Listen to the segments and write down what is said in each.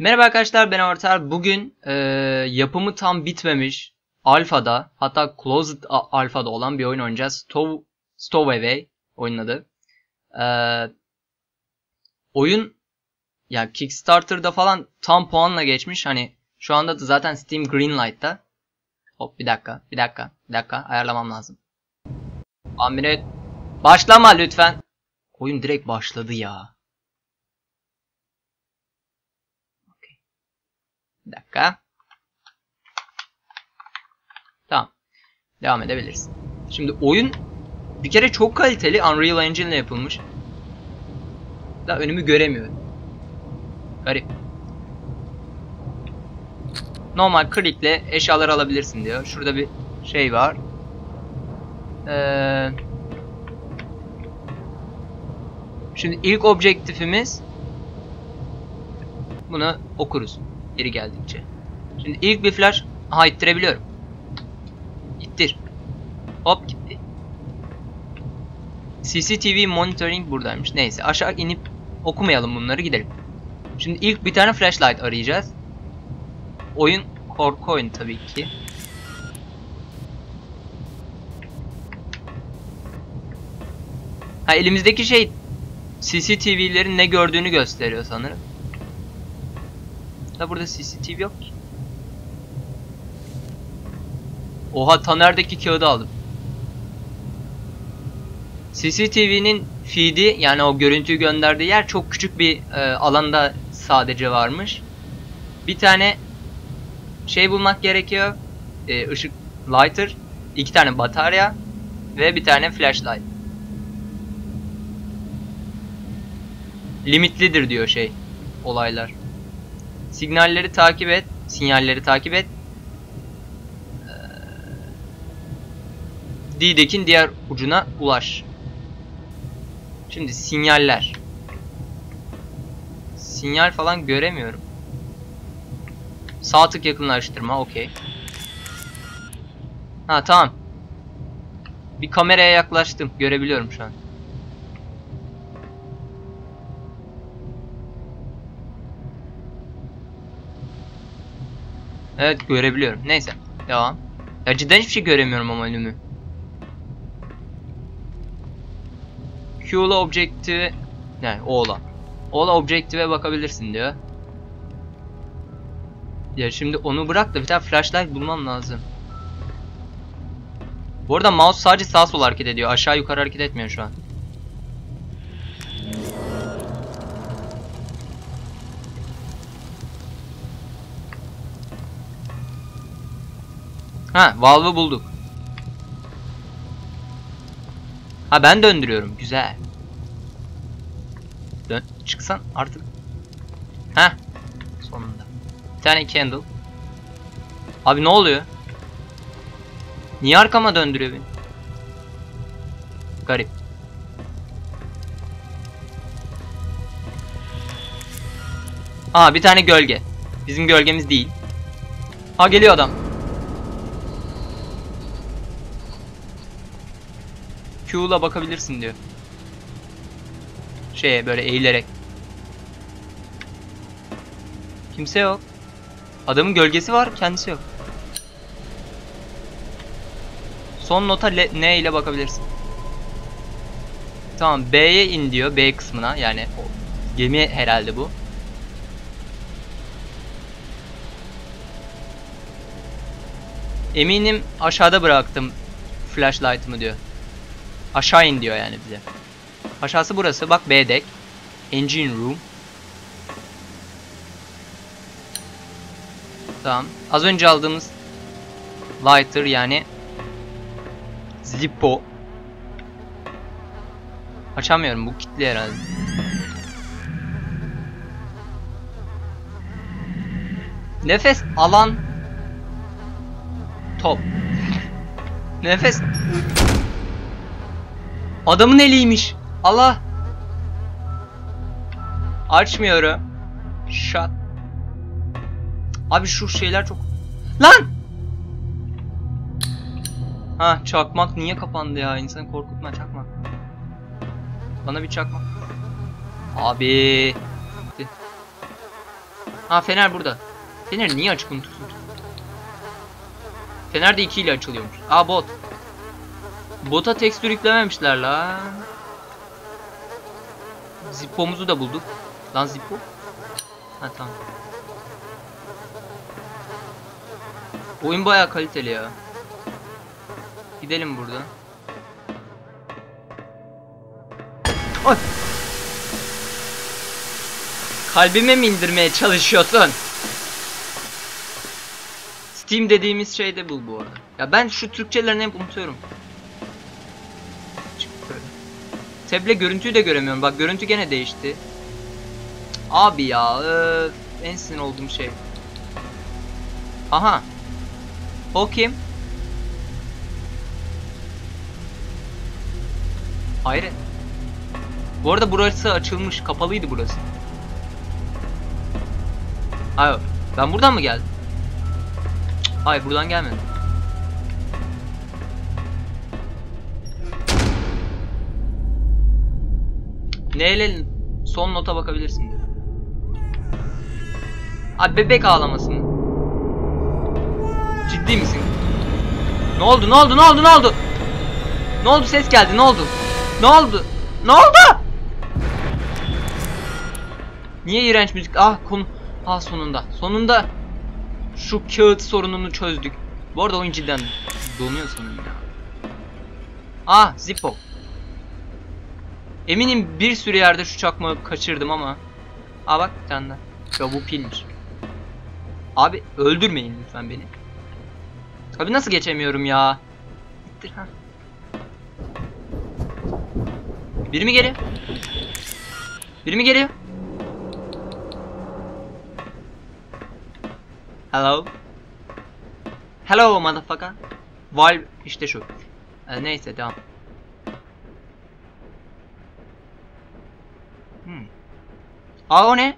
Merhaba arkadaşlar ben Ortar. Bugün e, yapımı tam bitmemiş alfada hatta closed alfada olan bir oyun oynayacağız. Stow, Stowaway oyunun adı. E, oyun ya Kickstarter'da falan tam puanla geçmiş. Hani şu anda da zaten Steam Greenlight'ta. Hop bir dakika bir dakika bir dakika ayarlamam lazım. Minute. Başlama lütfen. Oyun direkt başladı ya. Bir dakika. Tamam. Devam edebiliriz. Şimdi oyun bir kere çok kaliteli Unreal Engine ile yapılmış. Da önümü göremiyorum. Garip. Normal klikle eşyalar alabilirsin diyor. Şurada bir şey var. Ee, şimdi ilk objektifimiz bunu okuruz yeri geldikçe. Şimdi ilk bir flash aha ittirebiliyorum. İttir. Hop gitti. CCTV monitoring buradaymış. Neyse aşağı inip okumayalım bunları gidelim. Şimdi ilk bir tane flashlight arayacağız. Oyun korku oyunu tabii ki. Ha elimizdeki şey CCTV'lerin ne gördüğünü gösteriyor sanırım. Da burada CCTV yok ki. Oha Taner'deki kağıdı aldım. CCTV'nin feed'i yani o görüntüyü gönderdiği yer çok küçük bir e, alanda sadece varmış. Bir tane şey bulmak gerekiyor. E, ışık lighter, iki tane batarya ve bir tane flashlight. Limitlidir diyor şey olaylar. Signalleri takip et. Sinyalleri takip et. Ee, D-Deck'in diğer ucuna ulaş. Şimdi sinyaller. Sinyal falan göremiyorum. Sağ tık yakınlaştırma. Okey. Ha tamam. Bir kameraya yaklaştım. Görebiliyorum şu an. Evet görebiliyorum. Neyse. Devam. Ya cidden hiçbir şey göremiyorum ama önümü. Q'la objektife yani O'la. O'la objektive bakabilirsin diyor. Ya şimdi onu bırak da bir tane flashlight bulmam lazım. Bu arada mouse sadece sağ sol hareket ediyor. Aşağı yukarı hareket etmiyor şu an. Ha, valve'ı bulduk. Ha ben döndürüyorum. Güzel. Dön çıksan artık. Ha. Sonunda. Bir tane candle. Abi ne oluyor? Niye arkama döndürüyor beni? Garip. Aa bir tane gölge. Bizim gölgemiz değil. Ha geliyor adam. Q'la bakabilirsin diyor. Şeye böyle eğilerek. Kimse yok. Adamın gölgesi var, kendisi yok. Son nota N ile bakabilirsin. Tamam B'ye in diyor B kısmına yani gemi herhalde bu. Eminim aşağıda bıraktım flashlight'ımı diyor. Aşağı in diyor yani bize. Aşağısı burası. Bak B deck. Engine room. Tamam. Az önce aldığımız lighter yani Zippo. Açamıyorum. Bu kilitli herhalde. Nefes alan top. Nefes Adamın eliymiş. Allah. Açmıyorum. Shut. Abi şu şeyler çok... Lan! Ha çakmak niye kapandı ya? İnsanı korkutma çakmak. Bana bir çakmak. Abi. Ha fener burada. Fener niye açık unutursun? Fener de 2 ile açılıyormuş. Aa bot. Bota tekstür yüklememişler la. Zippo'muzu da bulduk. Lan Zippo. Ha tamam. Oyun bayağı kaliteli ya. Gidelim buradan. Ay. Kalbime mi indirmeye çalışıyorsun? Steam dediğimiz şey de bu bu arada. Ya ben şu Türkçelerini hep unutuyorum. Çık böyle. Teble görüntüyü de göremiyorum. Bak görüntü gene değişti. Abi ya öf, en sinir olduğum şey. Aha. O kim? Hayret. Bu arada burası açılmış. Kapalıydı burası. Hayır. Ben buradan mı geldim? Hayır buradan gelmedim. Neyle son nota bakabilirsin diyor. Abi bebek ağlaması mı? Ciddi misin? Ne oldu? Ne oldu? Ne oldu? Ne oldu? Ne oldu? Ses geldi. Ne oldu? Ne oldu? Ne oldu? Niye iğrenç müzik? Ah konu. Ah sonunda. Sonunda şu kağıt sorununu çözdük. Bu arada oyun cidden donuyor sanırım ya. Ah Zippo. Eminim bir sürü yerde şu çakmağı kaçırdım ama. Aa bak bir tane daha. Ya bu pilmiş. Abi öldürmeyin lütfen beni. Abi nasıl geçemiyorum ya? İttir ha. Biri mi geliyor? Biri mi geliyor? Hello? Hello motherfucker. Valve işte şu. Ee, neyse devam. Aa ne?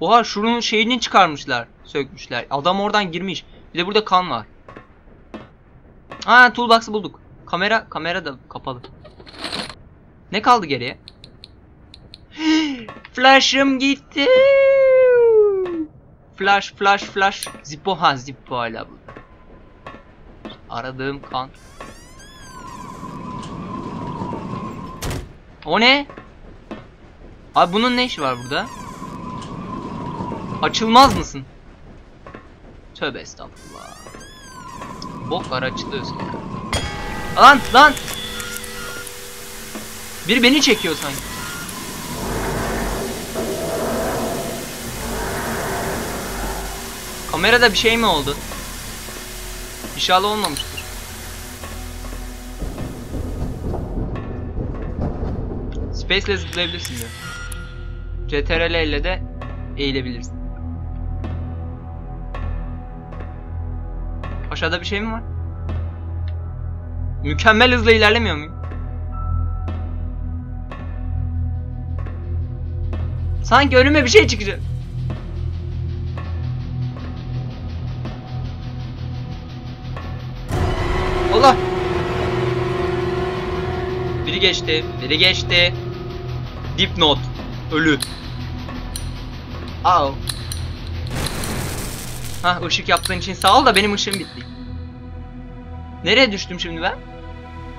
Oha şunun şeyini çıkarmışlar. Sökmüşler. Adam oradan girmiş. Bir de burada kan var. Ha toolbox'ı bulduk. Kamera kamera da kapalı. Ne kaldı geriye? Flash'ım gitti. Flash flash flash. Zippo ha Zippo hala burada. Aradığım kan. O ne? Abi bunun ne işi var burada? Açılmaz mısın? Tövbe estağfurullah. Bok var açılıyorsun ya. Lan lan! Biri beni çekiyor sanki. Kamerada bir şey mi oldu? İnşallah olmamıştır. Space ile zıplayabilirsin diyor. CTRL ile de eğilebilirsin. Aşağıda bir şey mi var? Mükemmel hızla ilerlemiyor muyum? Sanki önüme bir şey çıkacak. Allah! Biri geçti, biri geçti. Dipnot. Ölü. Au. Ha ışık yaptığın için sağ ol da benim ışığım bitti. Nereye düştüm şimdi ben?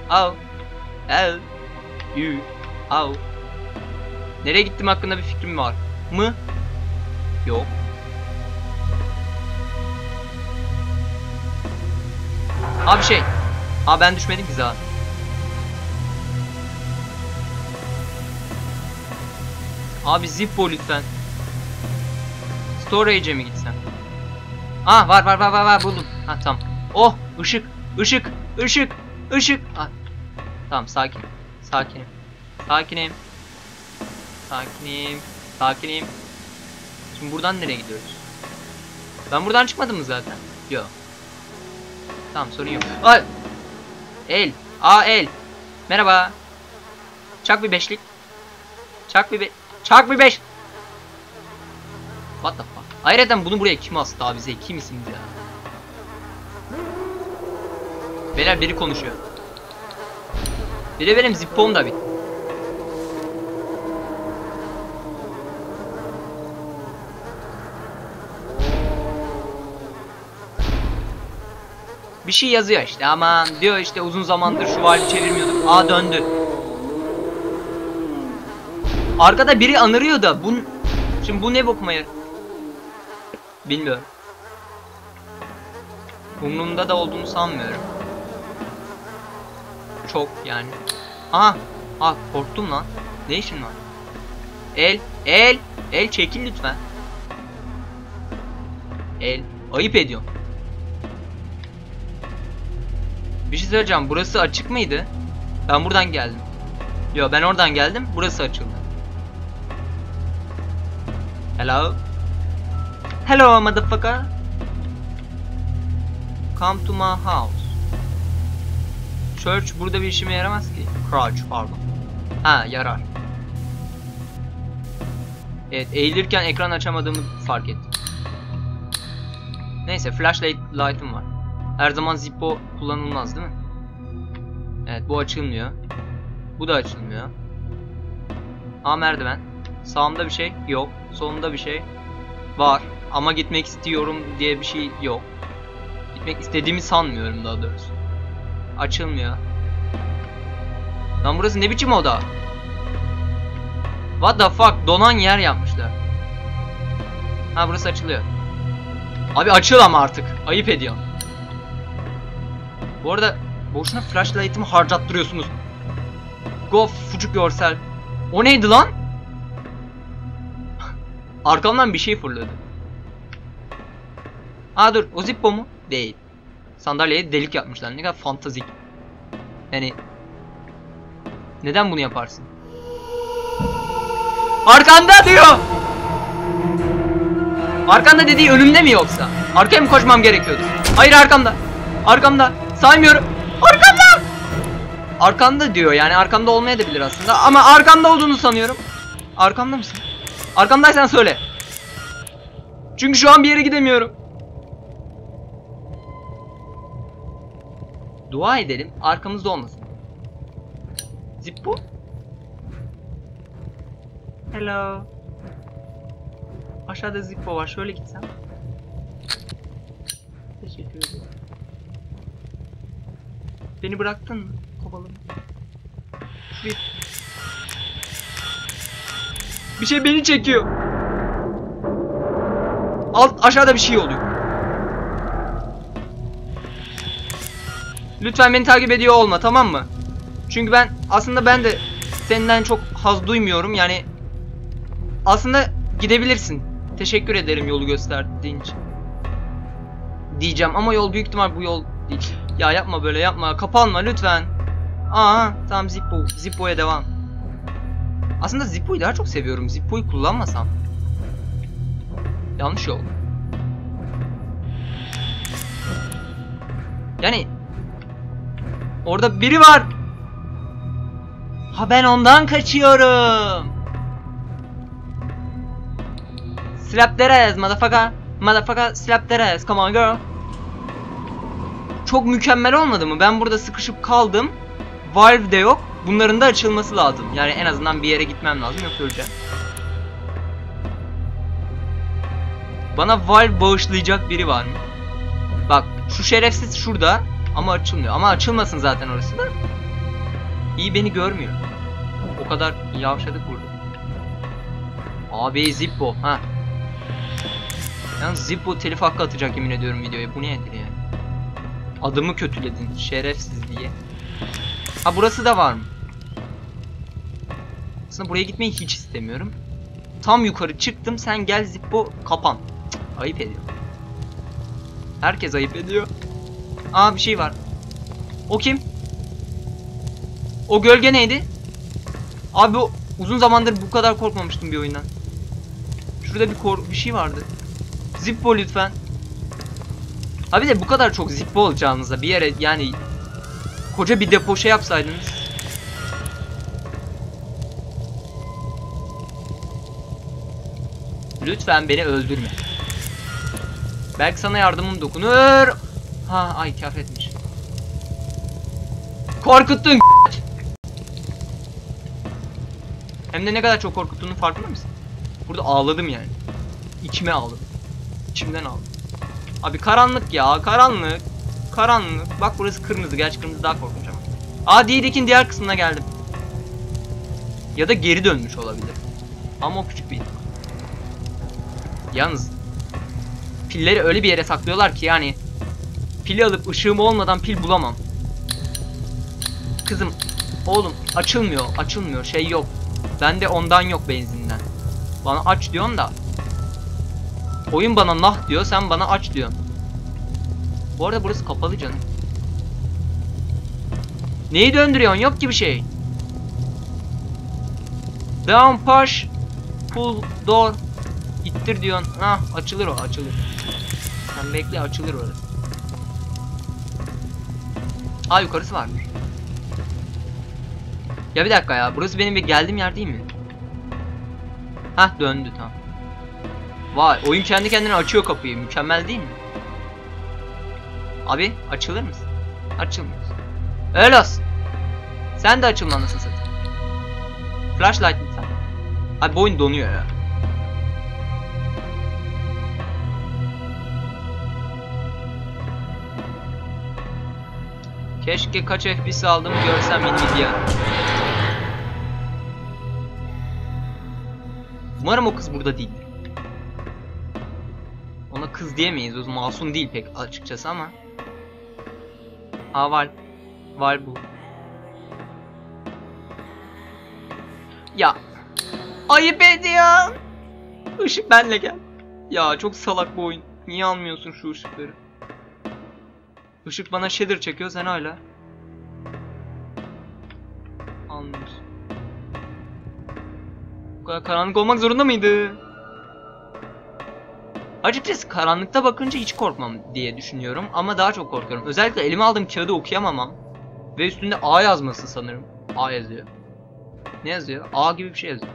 Au. El. Yu. Au. Nereye gittim hakkında bir fikrim var. Mı? Yok. Abi şey. Aa ben düşmedim ki zaten. Abi Zippo lütfen. Storage'e mi gitsem? Ah var var var var var buldum. Ha tamam. Oh ışık ışık ışık ışık. Ah. Tamam sakin. Sakinim. Sakinim. Sakinim. Sakinim. Şimdi buradan nereye gidiyoruz? Ben buradan çıkmadım mı zaten? Yok. Tamam sorun yok. Ay. El. Aa el. Merhaba. Çak bir beşlik. Çak bir be Çak bir beş. What the fuck? Ayrıca bunu buraya kim astı abi zeki misiniz ya? Beyler biri konuşuyor. Biri benim zippom da bir. Bir şey yazıyor işte aman diyor işte uzun zamandır şu vali çevirmiyorduk. Aa döndü. Arkada biri anırıyor da bu şimdi bu ne bokuma? Bilmiyorum. Umrumda da olduğunu sanmıyorum. Çok yani. Aha. Ah korktum lan. Ne işin var? El. El. El çekil lütfen. El. Ayıp ediyorsun. Bir şey söyleyeceğim. Burası açık mıydı? Ben buradan geldim. Yo ben oradan geldim. Burası açıldı. Hello. Hello motherfucker. Come to my house. Church burada bir işime yaramaz ki. Crouch pardon. Ha yarar. Evet eğilirken ekran açamadığımı fark ettim. Neyse flashlight light'ım var. Her zaman Zippo kullanılmaz değil mi? Evet bu açılmıyor. Bu da açılmıyor. Aa merdiven. Sağımda bir şey yok. Solumda bir şey var. Ama gitmek istiyorum diye bir şey yok. Gitmek istediğimi sanmıyorum daha doğrusu. Açılmıyor. Lan burası ne biçim oda? What the fuck? Donan yer yapmışlar. Ha burası açılıyor. Abi açıl ama artık. Ayıp ediyorsun. Bu arada boşuna flashlight'ımı harcattırıyorsunuz. Go fucuk yourself. O neydi lan? Arkamdan bir şey fırladı. Aa dur o Zippo mu? Değil. Sandalyeye delik yapmışlar. Ne kadar fantazik. Yani neden bunu yaparsın? Arkanda diyor. Arkanda dediği önümde mi yoksa? Arkaya mı koşmam gerekiyordu? Hayır arkamda. Arkamda. Saymıyorum. Arkamda. Arkamda diyor yani arkamda olmayabilir aslında ama arkamda olduğunu sanıyorum. Arkamda mısın? Arkamdaysan söyle. Çünkü şu an bir yere gidemiyorum. Dua edelim arkamızda olmasın. Zippo? Hello. Aşağıda Zippo var. Şöyle gitsem. Teşekkür ederim. Beni bıraktın mı? Kovalım. Bir... Bir şey beni çekiyor. Alt aşağıda bir şey oluyor. Lütfen beni takip ediyor olma tamam mı? Çünkü ben aslında ben de senden çok haz duymuyorum yani aslında gidebilirsin. Teşekkür ederim yolu gösterdiğin için. Diyeceğim ama yol büyük ihtimal bu yol değil. Ya yapma böyle yapma. Kapanma lütfen. Aa tamam Zippo. Zippo'ya devam. Aslında Zippo'yu daha çok seviyorum. Zippo'yu kullanmasam. Yanlış yol. Yani orada biri var. Ha ben ondan kaçıyorum. Slap that ass motherfucker. Motherfucker slap that ass. Come on girl. Çok mükemmel olmadı mı? Ben burada sıkışıp kaldım. Valve de yok. Bunların da açılması lazım. Yani en azından bir yere gitmem lazım. Yoksa öleceğim. Bana Valve bağışlayacak biri var mı? Bak şu şerefsiz şurada. Ama açılmıyor. Ama açılmasın zaten orası da. İyi beni görmüyor. O kadar yavşadık burada. Abi Zippo. Ha Yalnız Zippo telif hakkı atacak yemin ediyorum videoya. Bu nedir yani? Adımı kötüledin şerefsiz diye. Ha burası da var mı? Aslında buraya gitmeyi hiç istemiyorum. Tam yukarı çıktım sen gel Zippo kapan. Cık, ayıp ediyor. Herkes ayıp ediyor. Aa bir şey var. O kim? O gölge neydi? Abi uzun zamandır bu kadar korkmamıştım bir oyundan. Şurada bir kor bir şey vardı. Zippo lütfen. Abi de bu kadar çok Zippo olacağınıza bir yere yani koca bir depo şey yapsaydınız. Lütfen beni öldürme. Belki sana yardımım dokunur. Ha ay kafetmiş. Korkuttun Hem de ne kadar çok korkuttuğunun farkında mısın? Burada ağladım yani. İçime ağladım. İçimden aldım. Abi karanlık ya karanlık. Karanlık. Bak burası kırmızı. Gerçi kırmızı daha korkunç ama. Aa D'dekinin diğer kısmına geldim. Ya da geri dönmüş olabilir. Ama o küçük bir ihtimal. Yalnız pilleri öyle bir yere saklıyorlar ki yani pili alıp ışığım olmadan pil bulamam. Kızım, oğlum açılmıyor, açılmıyor. Şey yok. Bende ondan yok benzinden. Bana aç diyorsun da. Oyun bana nah diyor, sen bana aç diyorsun. Bu arada burası kapalı canım. Neyi döndürüyorsun? Yok ki bir şey. Down push. Pull door. İttir diyorsun. Ha açılır o açılır. Sen bekle açılır orası. Aa yukarısı varmış. Ya bir dakika ya. Burası benim bir geldiğim yer değil mi? Hah döndü tamam. Vay oyun kendi kendine açıyor kapıyı. Mükemmel değil mi? Abi açılır mısın? Açılmıyorsun. Öyle olsun. Sen de açılmalısın satayım. Flashlight lütfen. Abi bu oyun donuyor ya. Keşke kaç FPS aldığımı görsem Nvidia. Umarım o kız burada değildir. Ona kız diyemeyiz. O masum değil pek açıkçası ama. Aa var. Var bu. Ya. Ayıp ediyorsun. Işık benle gel. Ya çok salak bu oyun. Niye almıyorsun şu ışıkları? Işık bana shader çekiyor sen hala. Almıyorsun. Bu kadar karanlık olmak zorunda mıydı? Açıkçası karanlıkta bakınca hiç korkmam diye düşünüyorum ama daha çok korkuyorum. Özellikle elime aldığım kağıdı okuyamamam ve üstünde A yazması sanırım. A yazıyor. Ne yazıyor? A gibi bir şey yazıyor.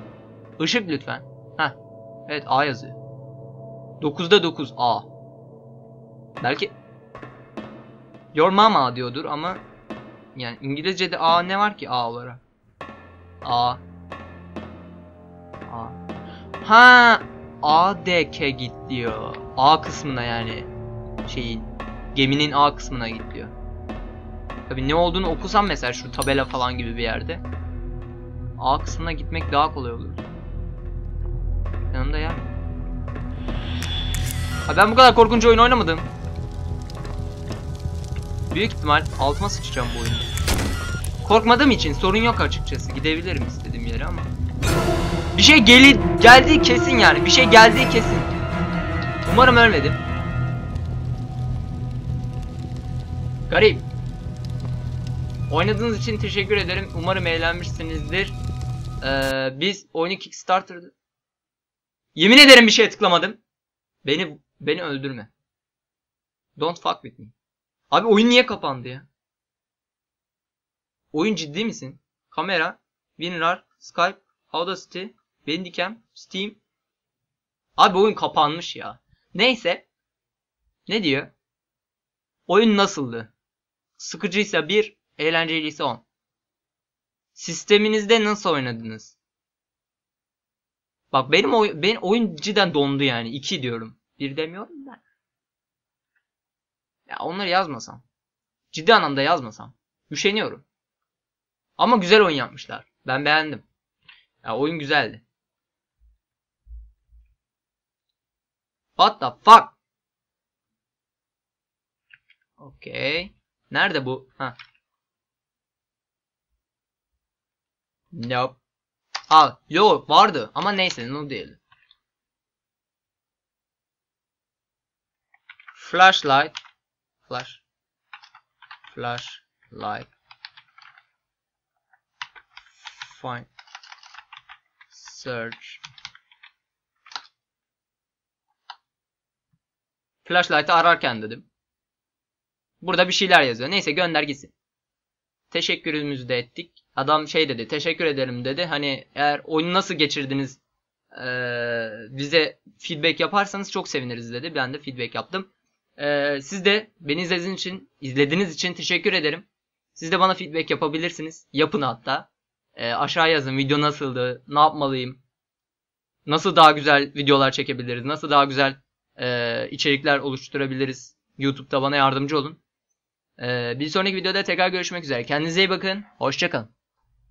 Işık lütfen. Heh. Evet A yazıyor. 9'da 9 A. Belki Your mama diyordur ama yani İngilizce'de A ne var ki A olarak? A. A. Ha A D K git diyor. A kısmına yani şeyin geminin A kısmına git diyor. Tabi ne olduğunu okusam mesela şu tabela falan gibi bir yerde. A kısmına gitmek daha kolay olur. Yanında yer mi? Ha ben bu kadar korkunç oyun oynamadım. Büyük ihtimal altıma sıçacağım bu oyunda. Korkmadığım için sorun yok açıkçası. Gidebilirim istediğim yere ama. Bir şey geli geldiği kesin yani. Bir şey geldiği kesin. Umarım ölmedim. Garip. Oynadığınız için teşekkür ederim. Umarım eğlenmişsinizdir. Ee, biz oyunu Kickstarter'da... Yemin ederim bir şeye tıklamadım. Beni beni öldürme. Don't fuck with me. Abi oyun niye kapandı ya? Oyun ciddi misin? Kamera, WinRAR, Skype, Audacity, Bandicam, Steam. Abi oyun kapanmış ya. Neyse. Ne diyor? Oyun nasıldı? Sıkıcıysa 1, eğlenceliyse 10. Sisteminizde nasıl oynadınız? Bak benim oy benim oyun cidden dondu yani. 2 diyorum. 1 demiyorum ben. Ya onları yazmasam. Ciddi anlamda yazmasam. Üşeniyorum. Ama güzel oyun yapmışlar. Ben beğendim. Ya oyun güzeldi. What the fuck? Okay. Nerede bu? Ha. Nope. Ha, yo vardı ama neyse ne değil. Flashlight. Flash. Flashlight. Find. Search. Flashlight'ı ararken dedim. Burada bir şeyler yazıyor. Neyse gönder gitsin. Teşekkürümüzü de ettik. Adam şey dedi. Teşekkür ederim dedi. Hani eğer oyunu nasıl geçirdiniz ee, bize feedback yaparsanız çok seviniriz dedi. Ben de feedback yaptım. Ee, siz de beni izlediğiniz için, izlediğiniz için teşekkür ederim. Siz de bana feedback yapabilirsiniz. Yapın hatta. Ee, aşağı yazın video nasıldı, ne yapmalıyım, nasıl daha güzel videolar çekebiliriz, nasıl daha güzel e, içerikler oluşturabiliriz. YouTube'da bana yardımcı olun. Ee, bir sonraki videoda tekrar görüşmek üzere. Kendinize iyi bakın. Hoşçakalın.